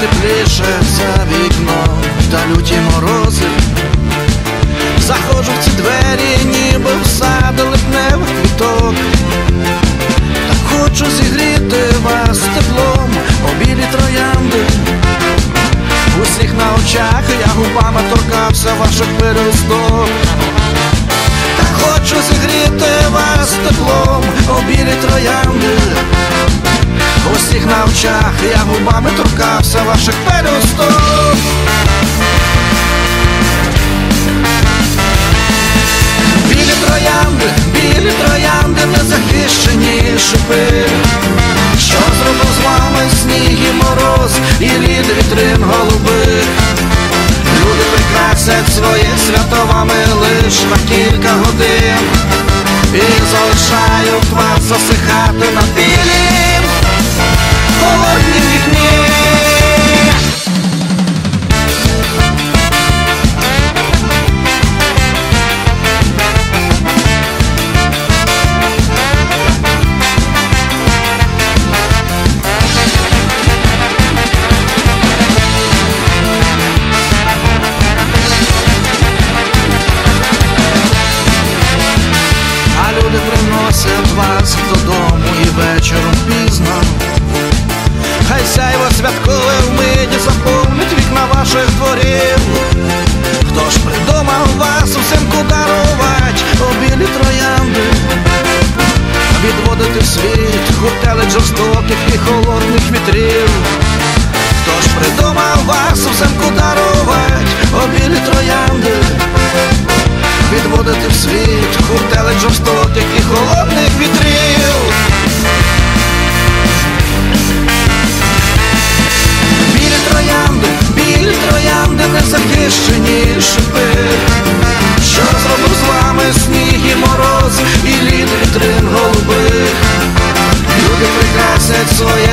тепліше за вікном та люті морози. Заходжу в ці двері, ніби в сад липневих квіток. Та хочу зігріти вас теплом, обілі троянди. Усіх на очах я губами торкався ваших пересток. Та хочу зігріти вас теплом, обілі троянди. Усіх на очах я губами торкався ваших пересток. Білі троянди, білі троянди, незахищені шипи. Що зробив з вами сніг і мороз, і лід вітрин голубих. Люди прикрасять своє свято вами лиш на кілька годин І залишають вас засихати на білім дворів. Хто ж придумав вас взимку дарувать обілі троянди? Відводити в світ гуртелик жорстоких і холодних вітрів. Хто ж придумав вас взимку дарувать обілі троянди? Відводити в світ хуртелик жорстоких і холодних вітрів.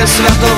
Прикрасять своє свято